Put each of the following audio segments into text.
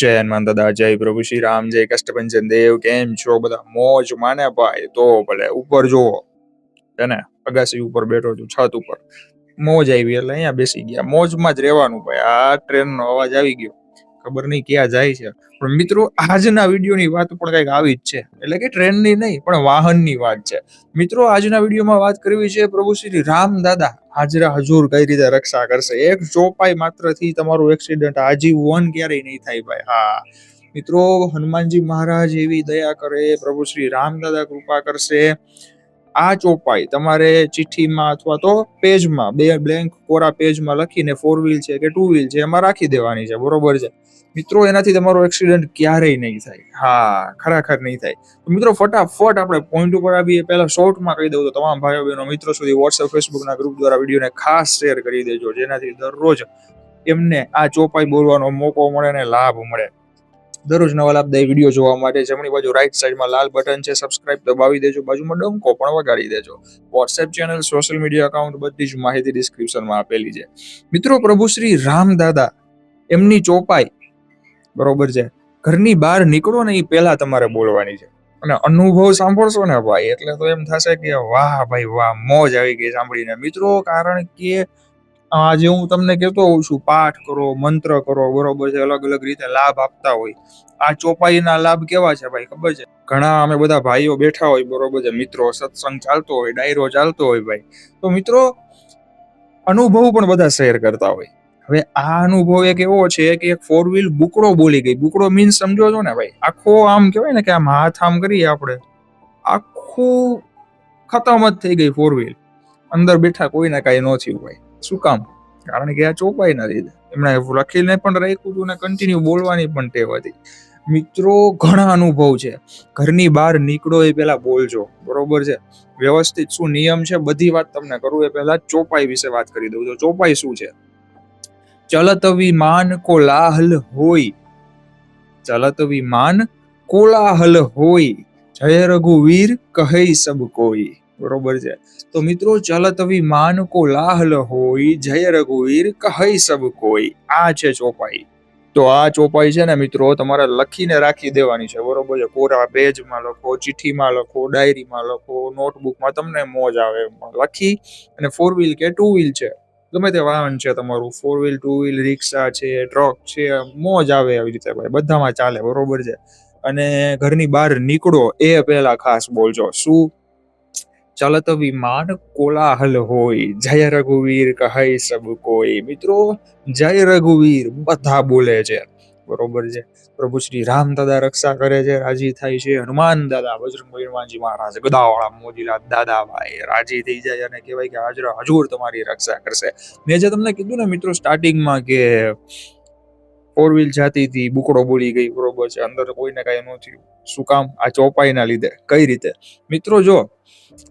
જય હનુમાન દાદા, જય પ્રભુ શ્રી રામ, જય કષ્ટભંજન દેવ, કેમ છો બધા? મોજ માને ભાઈ, તો ભલે ઉપર જુઓ. ને? અગાસી ઉપર બેઠો છું, છત ઉપર. મોજ આવી એટલે અહીંયા બેસી ગયા. મોજમાં જ રહેવાનું ભાઈ. આ ટ્રેનનો અવાજ આવી ગયો. ખબર નહીં ક્યાં જાય છે. પણ મિત્રો, આજના વિડીયોની વાત પણ કંઈક આવી જ છે. એટલે કે ટ્રેનની નહીં, પણ વાહનની વાત છે. મિત્રો, આજના વિડીયોમાં વાત કરવી છે પ્રભુ શ્રી રામ દાદા. હાજરા હજુર કઈ રીતે રક્ષા કરશે? એક ચોપાઈ માત્રથી તમારું એક્સિડન્ટ આજીવન ક્યારેય નહીં થાય ભાઈ. હા. મિત્રો, હનુમાનજી મહારાજ એવી દયા કરે, પ્રભુ શ્રી રામ દાદા કૃપા કરશે. આ ચોપાઈ તમારે ચિઠ્ઠીમાં અથવા તો પેજમાં, બે બ્લેન્ક કોરા પેજમાં લખીને ફોર વ્હીલ છે કે ટુ વ્હીલ છે, એમાં રાખી દેવાની છે. બરોબર છે? મિત્રો, એનાથી તમારો એક્સિડન્ટ ક્યારેય નહીં થાય. હા, ખરેખર નહીં થાય. મિત્રો, ફટાફટ આપણે પોઈન્ટ ઉપર આવીએ. પહેલા શોર્ટમાં કહી દઉં તો તમામ ભાઈઓ બહેનો મિત્રો સુધી વોટ્સએપ ફેસબુકના ગ્રુપ દ્વારા વિડીયોને ખાસ શેર કરી દેજો. જેનાથી દરરોજ એમને આ ચોપાઈ બોલવાનો મોકો મળે અને લાભ મળે. દરરોજ નવા લાભદાયી વીડિયો જોવા માટે જમણી બાજુ રાઈટ સાઈડમાં લાલ બટન છે સબસ્ક્રાઇબ દબાવી દેજો. બાજુમાં ડંકો પણ વગાડી દેજો. WhatsApp channel social media account બધી જ માહિતી ડિસ્ક્રિપ્શનમાં આપેલી છે. મિત્રો, પ્રભુ શ્રી રામ એમની ચોપાઈ, બરોબર છે, ઘરની બહાર નીકળો ને એ પહેલા તમારે બોલવાની છે. અને અનુભવ સાંભળશો ને ભાઈ, એટલે તો એમ થશે કે વાહ ભાઈ, વાહ, મોજ આવી ગઈ સાંભળીને. મિત્રો, કારણ કે આજે હું તમને કહેતો હોઉં છું, પાઠ કરો, મંત્ર કરો, બરોબર છે અલગ અલગ રીતે લાભ આપતા હોય. આ ચોપાઈના લાભ કેવા છે ભાઈ, ખબર છે? ઘણા અમે બધા ભાઈઓ બેઠા હોય, બરોબર છે, મિત્રો, સત્સંગ ચાલતો હોય, ડાયરો ચાલતો હોય ભાઈ. તો મિત્રો, અનુભવ પણ બધા શેર કરતા હોય. હવે આ અનુભવ એક એવો છે કે એક ફોર વ્હીલ બુકડો બોલી ગઈ. બુકડો મીન્સ સમજો છો ને ભાઈ, આખો આમ કહેવાય ને કે આમ હાથ આમ કરીએ આપણે. આખું ખતમ જ થઈ ગઈ ફોર વ્હીલ અંદર બેઠા કોઈને કાંઈ ન થયું ભાઈ શું કામ? કારણ કે આ ચોપાઈ ના લીધે એમણે લખીને પણ રાખ્યું હતું ને કન્ટિન્યુ બોલવાની પણ ટેવ હતી. મિત્રો, ઘણા અનુભવ છે. ઘરની બહાર નીકળો એ પહેલા બોલજો. બરોબર છે? વ્યવસ્થિત શું નિયમ છે? બધી વાત તમને કરું એ પહેલા ચોપાઈ વિશે વાત કરી દઉં છું. ચોપાઈ શું છે? ચલત વિમાન કોલાહલ હોય. ચલત વિમાન કોલાહલ હોય. જય રઘુવીર કહે સબ કોઈ. બરોબર છે. તો મિત્રો, ચલત માનકો લાહલ હોય જય રઘુવીર કહી સબ કોઈ. આ છે ચોપાઈ. તો આ ચોપાઈ છે ને મિત્રો, તમારે લખીને રાખી દેવાની છે. બરોબર છે? કોરા પેજમાં લખો, ચિઠ્ઠીમાં લખો, ડાયરીમાં લખો, નોટબુકમાં તમને મોજ આવે લખી અને ફોર વ્હીલ કે ટુ વ્હીલ છે. ગમે તે વાહન છે તમારું. ફોર વ્હીલ ટુ વ્હીલ રિક્ષા છે ટ્રક છે, મોજ આવે આવી રીતે ભાઈ. બધામાં ચાલે, બરોબર છે? અને ઘરની બહાર નીકળો, એ પહેલા ખાસ બોલજો. શું? ચલત વિમાન કોલાહલ હોય. જય રઘુવીર કહે સબ કોઈ મિત્રો. જય રઘુવીર બધા બોલે છે. બરોબર છે. પ્રભુ શ્રી રામ દાદા રક્ષા કરે છે. રાજી થાય છે હનુમાન દાદા બજરંગ હનુમાનજી મહારાજ, ગદાવાળા મોજીલા દાદા રાજી થઈ જાય અને કહેવાય કે હાજરા હજુર તમારી રક્ષા કરશે. મેં જે તમને કીધું ને મિત્રો સ્ટાર્ટિંગમાં કે ફોર વ્હીલ જાતી હતી બુકડો બોલી ગઈ, બરોબર છે. અંદર કોઈને કાંઈ ન થયું. શું કામ? આ ચોપાઈના લીધે. કઈ રીતે? મિત્રો જો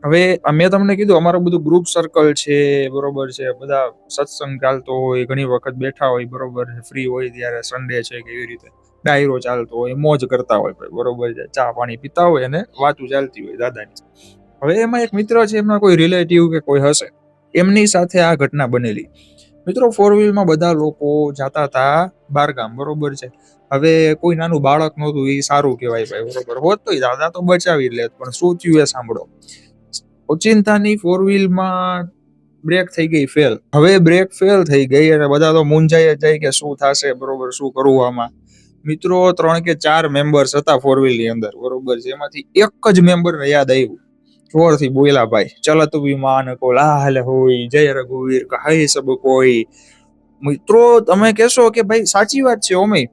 હવે મેં તમને કીધું, અમારું બધું ગ્રુપ સર્કલ છે, બરોબર છે, બધા સત્સંગ ચાલતો હોય, ઘણી વખત બેઠા હોય, બરોબર ફ્રી હોય ત્યારે સન્ડે છે કે એવી રીતે. ડાયરો ચાલતો હોય, મોજ કરતા હોય, બરોબર છે, ચા પાણી પીતા હોય અને વાતું ચાલતી હોય દાદાની. હવે એમાં એક મિત્ર છે, એમના કોઈ રિલેટિવ કે કોઈ હશે, એમની સાથે આ ઘટના બનેલી. મિત્રો ફોર વ્હીલમાં બધા લોકો જાતા હતા બારગામ, બરોબર છે. હવે કોઈ નાનું બાળક નહોતું, એ સારું કહેવાય ભાઈ, બરોબર. હોત તો દાદા તો બચાવી લે પણ શું થયું એ સાંભળો. ઓચિંતાની ફોર વ્હીલમાં બ્રેક થઈ ગઈ ફેલ હવે બ્રેક ફેલ થઈ ગઈ અને બધા તો મૂંઝાઈ જાય કે શું થશે, બરોબર, શું કરવું આમાં? મિત્રો, ત્રણ કે ચાર મેમ્બર્સ હતા ફોર વ્હીલની અંદર, બરોબર છે? એમાંથી એક જ મેમ્બર યાદ આવ્યું. જોરથી બોલ્યા, ભાઈ ચલત વિમાન કો, લાલ હોય, જય રઘુવીર કહે સબ કોઈ. મિત્રો, તમે કહેશો કે, ભાઈ, સાચી વાત છે, ઓમે.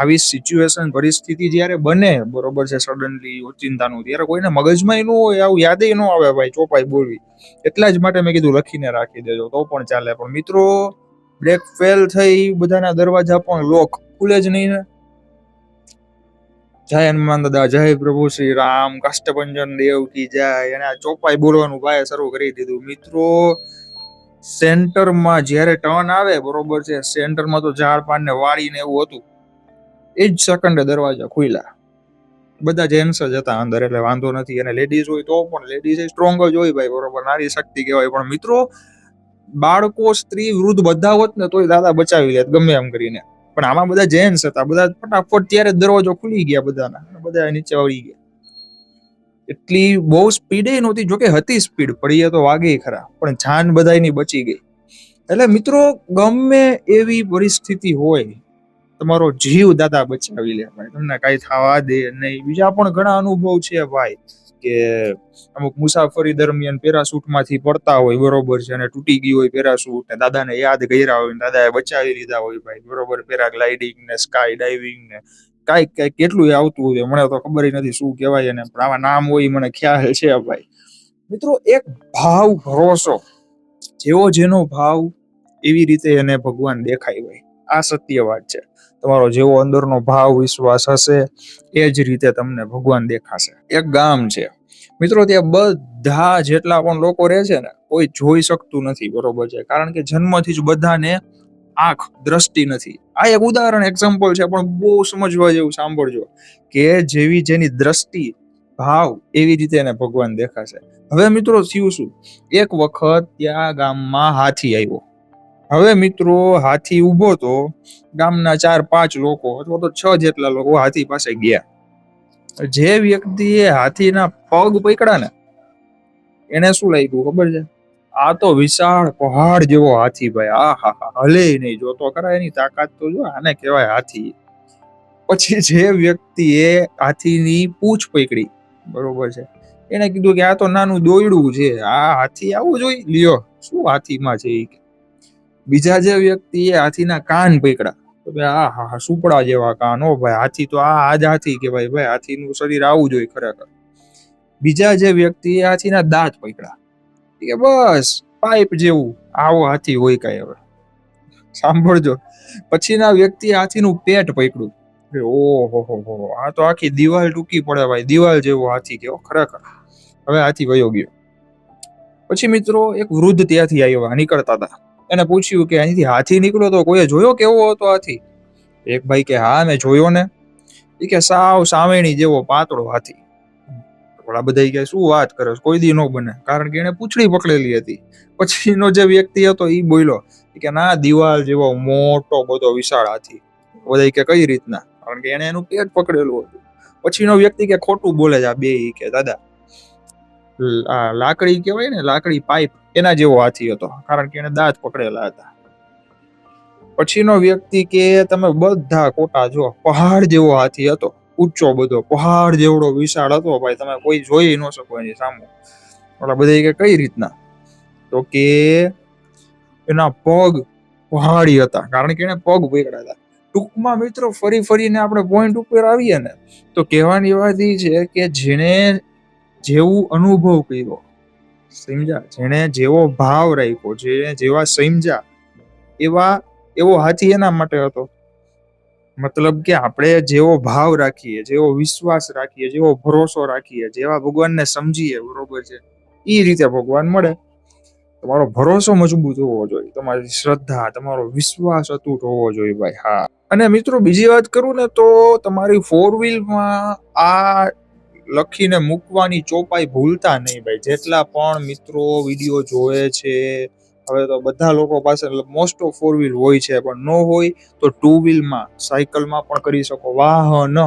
આવી સિચ્યુએશન પરિસ્થિતિ જ્યારે બને, બરોબર છે સડનલી ઓચિંતાનું ત્યારે કોઈને મગજમાં ન હોય, આવું યાદ ન આવે ભાઈ, ચોપાઈ બોલવી. એટલા જ માટે મેં કીધું, લખીને રાખી દેજો, તો પણ ચાલે. પણ મિત્રો, બ્રેક ફેલ થઈ, બધાના દરવાજા પણ લોક ખુલે જ નહીં ને. જય હનુમાન દાદા, જય પ્રભુ શ્રી રામ. કાષ્ટભંજન દેવ કી જય. અને આ ચોપાઈ બોલવાનું ભાઈ શરૂ કરી દીધું. મિત્રો, સેન્ટરમાં જ્યારે ટર્ન આવે, બરોબર છે, સેન્ટરમાં તો ઝાડ પાન ને વાળીને એવું હતું. એ જ સેકન્ડે દરવાજા ખુલ્યા. બધા જેન્ટ્સ જ હતા અંદર, એટલે વાંધો નથી. અને લેડીઝ હોય તો પણ લેડીઝ સ્ટ્રોંગ જ હોય ભાઈ, બરોબર. નારી શક્તિ કહેવાય. પણ મિત્રો, બાળકો, સ્ત્રી, વૃદ્ધ બધા હોત ને તોય દાદા બચાવી લેત, ગમે એમ કરીને. પણ આમાં બધા જેન્ટ્સ હતા. બધા ફટાફટ ત્યારે દરવાજો ખુલી ગયા બધાના. બધા નીચે વળી ગયા. એટલી બહુ સ્પીડે નહોતી. જોકે હતી સ્પીડ પડીએ તો વાગે ખરા. પણ જાન બધાની બચી ગઈ. એટલે મિત્રો, ગમે એવી પરિસ્થિતિ હોય તમારો જીવ દાદા બચાવી લે ભાઈ. તમને કાંઈ થવા દે નહીં. બીજા પણ ઘણા અનુભવ છે ભાઈ, કે અમુક મુસાફરી દરમિયાન પેરાસૂટમાંથી પડતા હોય, બરોબર છે, અને તૂટી ગયું હોય પેરાશૂટ, ને દાદાને યાદ કર્યા હોય દાદા દાદાએ બચાવી લીધા હોય ભાઈ, બરોબર, પેરાગ્લાઇડિંગ ને સ્કાય ડાઇવિંગ ને, કાંઈક કાંઈક કેટલું આવતું હોય, મને તો ખબર નથી શું કહેવાય પણ આવા નામ હોય મને ખ્યાલ છે ભાઈ. મિત્રો, એક ભાવ ભરોસો, જેવો જેનો ભાવ, એવી રીતે એને ભગવાન દેખાય ભાઈ. આ સત્ય વાત છે. તમારો જેવો અંદરનો ભાવ વિશ્વાસ હશે, એ જ રીતે તમને ભગવાન દેખાશે. એક ગામ છે. મિત્રો, ત્યાં બધા જેટલા પણ લોકો રહે છે ને, કોઈ જોઈ શકતું નથી, બરોબર છે. કારણ કે જન્મથી જ બધાને આંખ દ્રષ્ટિ નથી. આ એક ઉદાહરણ એક્ઝામ્પલ છે, પણ બહુ સમજવા જેવું સાંભળજો કે જેવી જેની દ્રષ્ટિ, ભાવ એવી રીતે એને ભગવાન દેખાશે. હવે મિત્રો, થયું શું? એક વખત ત્યાં ગામમાં હાથી આવ્યો. હવે મિત્રો હાથી ઊભો તો ગામના ચાર પાંચ લોકો અથવા તો છ જેટલા લોકો હાથી પાસે ગયા. જે વ્યક્તિએ હાથીના પગ પકડ્યા ને, એને શું લાગ્યું ખબર છે? આ તો વિશાળ પહાડ જેવો હાથી ભાઈ આ હા હા હલે નહીં જોતો ખરા એની તાકાત તો જો આને કહેવાય હાથી. પછી જે વ્યક્તિએ હાથીની પૂંછ પકડી, બરોબર છે, એને કીધું કે આ તો નાનું દોયડું છે, આ હાથી આવું જોઈ, લ્યો, શું હાથીમાં છે કે. બીજા જે વ્યક્તિએ હાથીના કાન પકડ્યા, તો ભાઈ આ હા હા, સુપડા જેવા કાન, ઓ ભાઈ, હાથી તો આ આજ હાથી કે ભાઈ ભાઈ હાથીનું શરીર આવું જોઈએ ખરેખર. બીજા જે વ્યક્તિએ હાથીના દાંત પકડ્યા કે બસ, પાઇપ જેવું, આવો હાથી હોય કાંઈ હવે. સાંભળજો. પછીના વ્યક્તિ હાથીનું પેટ પકડ્યું. ઓહો, હો હો આ તો આખી દિવાલ ટૂંકી પડે ભાઈ, દિવાલ જેવો હાથી કેવો ખરેખર. હવે હાથી વયો ગયો. પછી મિત્રો, એક વૃદ્ધ ત્યાંથી આવ્યા, નીકળતા હતા. એને પૂછ્યું કે અહીંથી હાથી નીકળ્યો તો કોઈએ જોયો કેવો હતો હાથી? એક ભાઈ કે, હા, મેં જોયો ને. એ કે, સાવ સાવેણી જેવો પાતળો હાથી. ઓલા બધા કે, શું વાત કરે કોઈ દી ન બને. કારણ કે એને પૂંછડી પકડેલી હતી. પછીનો જે વ્યક્તિ હતો એ બોલ્યો કે, ના, દિવાલ જેવો મોટો બધો વિશાળ હાથી. બધા કે, કઈ રીતના? કારણ કે એને એનું પેટ પકડેલું હતું. પછીનો વ્યક્તિ કે, ખોટું બોલે છે. આ બે કે, દાદા આ લાકડી કહેવાય ને, લાકડી પાઇપ એના જેવો હાથી હતો, કારણ કે એને દાંત પકડેલા હતા. પછીનો વ્યક્તિ કે તમે બધા ખોટા જો પહાડ જેવો હાથી હતો, ઊંચો બધો, પહાડ જેવડો વિશાળ હતો ભાઈ, તમે કોઈ જોઈ ન શકો એની સામે. એટલે બધા કે કઈ રીતના? તો કે એના પગ પહાડી હતા, કારણ કે એને પગ પકડ્યા હતા. ટૂંકમાં મિત્રો, ફરી ફરીને આપણે પોઈન્ટ ઉપર આવીએ ને, તો કહેવાની વાત એ છે કે જેને જેવું અનુભવ કર્યો સમજ્યા. જેણે જેવો ભાવ રાખ્યો જેને જેવા સમજ્યા, એવા, એવો હાથી એના માટે હતો. મતલબ કે આપણે જેવો ભાવ રાખીએ, જેવો વિશ્વાસ રાખીએ, જેવો ભરોસો રાખીએ, જેવા ભગવાનને સમજીએ, બરોબર છે એ રીતે ભગવાન મળે. તમારો ભરોસો મજબૂત હોવો જોઈએ, તમારી શ્રદ્ધા, તમારો વિશ્વાસ અતૂટ હોવો જોઈએ ભાઈ, હા. અને મિત્રો, બીજી વાત કરું ને તો તમારી ફોર વ્હીલમાં આ લખીને મૂકવાની ચોપાઈ ભૂલતા નહીં ભાઈ. જેટલા પણ મિત્રો વીડિયો જોવે છે, હવે તો બધા લોકો પાસે મોસ્ટ ઓફ ફોર વ્હીલ હોય છે, પણ ન હોય તો ટુ વ્હીલમાં સાયકલમાં પણ કરી શકો. વાહન,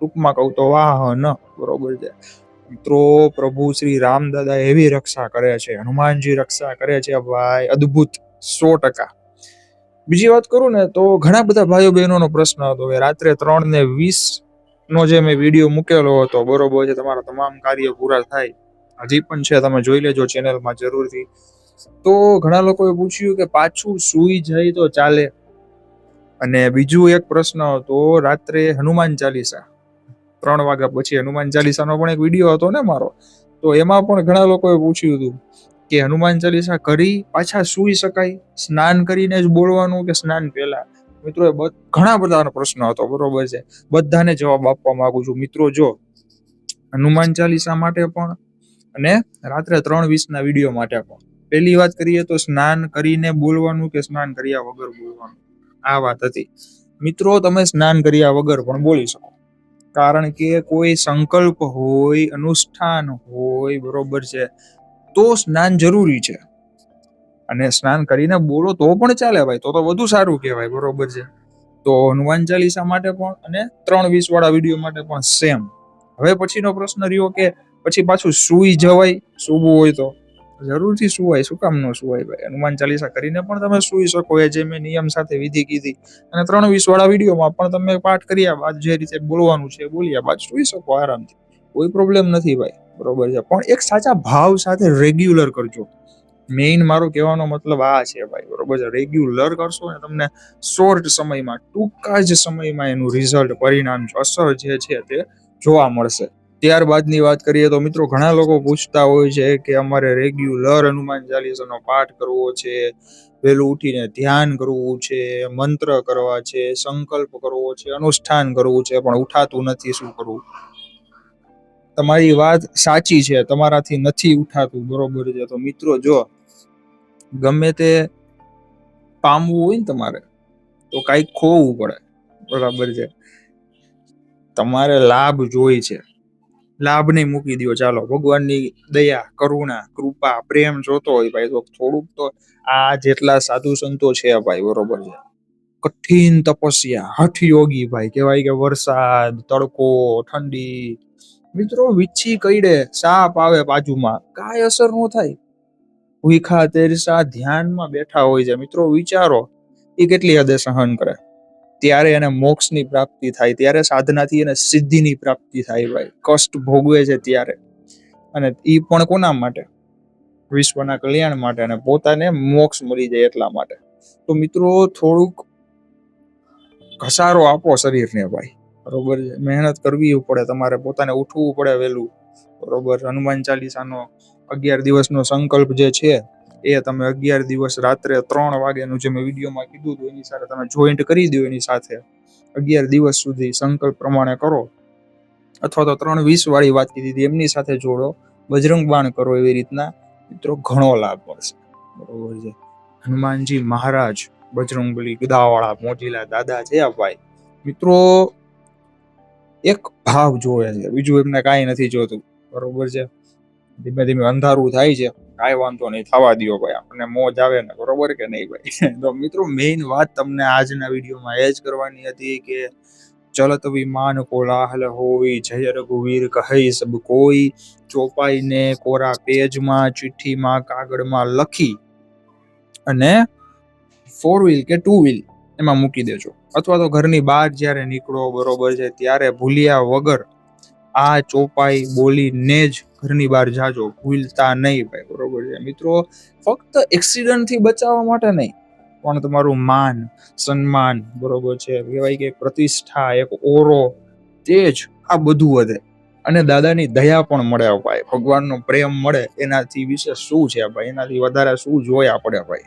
ટૂંકમાં કહું તો વાહન, બરોબર છે. મિત્રો, પ્રભુ શ્રી રામદાદા એવી રક્ષા કરે છે, હનુમાનજી રક્ષા કરે છે ભાઈ, અદ્ભુત, સો ટકા. બીજી વાત કરું ને તો ઘણા બધા ભાઈઓ બહેનોનો પ્રશ્ન હતો રાત્રે ત્રણ ને વીસ નો જે મેં વીડિયો મૂકેલો હતો, બરોબર છે, તમારા તમામ કાર્ય પૂરા થાય. હજી પણ છે, તમે જોઈ લેજો ચેનલમાં જરૂરથી. તો ઘણા લોકોએ પૂછ્યું કે પાછું સુઈ જાય તો ચાલે? અને બીજું એક પ્રશ્ન હતો, રાત્રે હનુમાન ચાલીસા. ત્રણ વાગ્યા પછી હનુમાન ચાલીસાનો પણ એક વીડિયો હતો ને મારો. તો એમાં પણ ઘણા લોકોએ પૂછ્યું હતું કે હનુમાન ચાલીસા કરી પાછા સુઈ શકાય? સ્નાન કરીને જ બોલવાનું કે સ્નાન પહેલા? મિત્રો ઘણા બધાનો પ્રશ્ન હતો, બરોબર છે. બધાને જવાબ આપવા માંગુ છું. મિત્રો, જો હનુમાન ચાલીસા માટે પણ અને રાત્રે ત્રણ વીસના વીડિયો માટે પણ. પહેલી વાત કરીએ તો સ્નાન કરીને બોલવાનું કે સ્નાન કર્યા વગર બોલવાનું? આ વાત હતી. મિત્રો, તમે સ્નાન કર્યા વગર પણ બોલી શકો. કારણ કે કોઈ સંકલ્પ હોય, અનુષ્ઠાન હોય, બરોબર છે, તો સ્નાન જરૂરી છે. અને સ્નાન કરીને બોલો તો પણ ચાલે ભાઈ, તો તો વધુ સારું કહેવાય, બરોબર છે. તો હનુમાન ચાલીસા માટે પણ અને ત્રણ વીસ વાળા વીડિયો માટે પણ સેમ હવે પછીનો પ્રશ્ન રહ્યો કે પછી પાછું સુઈ જવાય, સૂવું હોય તો? જરૂરથી સુવાય, શું કામ ન સુવાય ભાઈ? હનુમાન ચાલીસા કરીને પણ તમે સુઈ શકો, એ જે મેં નિયમ સાથે વિધિ કીધી. અને ત્રણ વીસ વાળા વિડીયોમાં પણ તમે પાઠ કર્યા બાદ જે રીતે બોલવાનું છે બોલ્યા બાદ સુઈ શકો આરામથી. કોઈ પ્રોબ્લેમ નથી ભાઈ, બરોબર છે. પણ એક સાચા ભાવ સાથે રેગ્યુલર કરજો. મેઇન મારો કહેવાનો મતલબ આ છે ભાઈ, બરોબર છે? રેગ્યુલર કરશો ને તમને શોર્ટ સમયમાં, ટૂંકા જ સમયમાં એનું રિઝલ્ટ પરિણામ અસર જે છે તે જોવા મળશે. ત્યારબાદની વાત કરીએ તો મિત્રો, ઘણા લોકો પૂછતા હોય છે કે અમારે રેગ્યુલર હનુમાન ચાલીસાનો પાઠ કરવો છે, વહેલું ઉઠીને ધ્યાન કરવું છે, મંત્ર કરવા છે, સંકલ્પ કરવો છે, અનુષ્ઠાન કરવું છે, પણ ઉઠાતું નથી શું કરવું? તમારી વાત સાચી છે, તમારાથી નથી ઉઠાતું, બરોબર છે? તો મિત્રો, જો ગમે તે પામવું હોય ને તમારે, તો કાંઈક ખોવું પડે. બરાબર છે. તમારે લાભ જોઈ છે. લાભ નહીં મૂકી દો ચાલો, ભગવાનની દયા, કરુણા, કૃપા, પ્રેમ જોતો હોય ભાઈ, તો થોડુંક તો આ જેટલા સાધુ સંતો છે ભાઈ, બરોબર છે. કઠિન તપસ્યા, હઠ યોગી ભાઈ, કહેવાય કે વરસાદ, તડકો, ઠંડી. મિત્રો વિચ્છી કઈડે, સાપ આવે બાજુમાં, કાંઈ અસર ન થાય. ભૂખા તેરસા ધ્યાનમાં બેઠા હોય છે. મિત્રો, વિચારો, એ કેટલી હદે સહન કરે? ત્યારે એને મોક્ષની પ્રાપ્તિ થાય, ત્યારે સાધનાથી એને સિદ્ધિની પ્રાપ્તિ થાય ભાઈ. કષ્ટ ભોગવે છે ત્યારે. અને એ પણ કોના માટે? વિશ્વના કલ્યાણ માટે અને પોતાને મોક્ષ મળી જાય એટલા માટે. તો મિત્રો, થોડુંક ઘસારો આપો શરીરને ભાઈ. બરોબર મહેનત કરવી પડે, તમારે પોતાને ઉઠવું પડે વહેલું. બરોબર? હનુમાન ચાલીસાનો અગિયાર દિવસનો સંકલ્પ જે છે, એ તમે અગિયાર દિવસ રાત્રે ત્રણ વાગ્યાનું જે મેં વિડીયોમાં કીધું હતું, એની સાથે તમે જોઈન્ટ કરી દો એની સાથે. અગિયાર દિવસ સુધી સંકલ્પ પ્રમાણે કરો. અથવા તો ત્રણ વીસ વાળી વાત કીધી હતી, એમની સાથે જોડો. બજરંગ બાણ કરો એવી રીતના. મિત્રો, ઘણો લાભ મળશે. બરોબર છે. હનુમાનજી મહારાજ બજરંગબલી ગદાવાળા મોજીલા દાદા છે આ ભાઈ. મિત્રો, એક ભાવ જોવે છે. બીજું એમને કાંઈ નથી જોતું. બરોબર છે. ધીમે ધીમે અંધારું થાય છે. કાંઈ વાંધો નહીં, થવા દો ભાઈ, આપણને મોજ આવે ને, બરોબર કે નહીં ભાઈ? તો મિત્રો મેઇન વાત તમને આજના વિડીયોમાં એ જ કરવાની હતી કે ચલત વિમાન કોલાહલ હોવી, જય રઘુવીર કહે સબ કોઈ, ચોપાઈને કોરા પેજમાં, ચિઠ્ઠીમાં, કાગળમાં લખી અને ફોર વ્હીલ કે ટુ વ્હીલ એમાં મૂકી દેજો. અથવા તો ઘરની બહાર જ્યારે નીકળો, બરોબર છે, ત્યારે ભૂલ્યા વગર આ ચોપાઈ બોલીને જ ઘરની બહાર જાજો, ભૂલતા નહીં ભાઈ, બરોબર છે. મિત્રો, ફક્ત એક્સિડન્ટથી બચાવવા માટે નહીં, પણ તમારું માન, સન્માન, બરોબર છે. કહેવાય કે પ્રતિષ્ઠા, એક ઓરો તેજ આ બધું વધે. અને દાદાની દયા પણ મળે ભાઈ. ભગવાનનો પ્રેમ મળે. એનાથી વિશે શું છે ભાઈ? એનાથી વધારે શું જોયા પડે ભાઈ?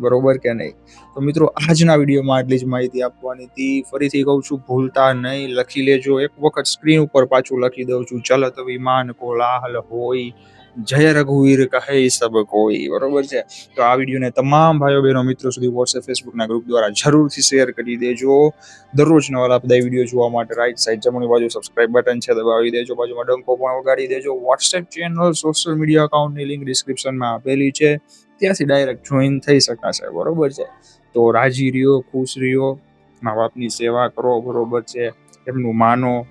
બરોબર કે નહીં? તો મિત્રો, આજના વિડીયોમાં આટલી જ માહિતી આપવાની હતી. ફરીથી કહું છું, ભૂલતા નહીં. લખી લેજો. એક વખત સ્ક્રીન ઉપર પાછું લખી દઉં છું. ચલત વિમાન કોલાહલ હોય. જય રઘુવીર કહે સબ કોઈ. બરોબર છે? તો આ વિડીયોને તમામ ભાઈઓ બહેનો મિત્રો સુધી વોટ્સએપ ફેસબુકના ગ્રુપ દ્વારા જરૂરથી શેર કરી દેજો. દરરોજ નવા લાભદાયી વીડિયો જોવા માટે રાઈટ સાઈડ જમણી બાજુ સબસ્ક્રાઇબ બટન છે, દબાવી દેજો. બાજુમાં ડંકો પણ વગાડી દેજો. વોટ્સએપ ચેનલ સોશિયલ મીડિયા અકાઉન્ટની લિંક ડિસ્ક્રિપ્શનમાં આપેલી છે. ત્યાંથી ડાયરેક્ટ જોઈન થઈ શકાશે, બરોબર છે? તો રાજી રહ્યો, ખુશ રહ્યો, મા બાપની સેવા કરો, બરોબર છે, એમનું માનો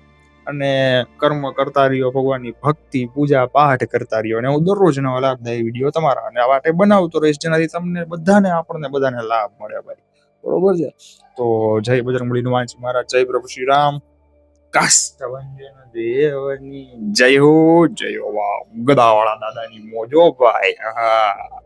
અને કર્મ કરતા રહ્યો, ભગવાનની ભક્તિ, પૂજા પાઠ કરતા રહ્યો. અને હું દરરોજ નવા લાભદાયી વીડિયો તમારા અને આ માટે બનાવતો રહીશ, જેનાથી તમને બધાને, આપણને બધાને લાભ મળે ભાઈ. બરોબર છે? તો જય બજરંગબલી વાંચ મહારાજ, જય પ્રભુ શ્રી રામ. દેવની, જય હો, જય ગદાવાળા દાદાની મોજો ભાઈ. હા.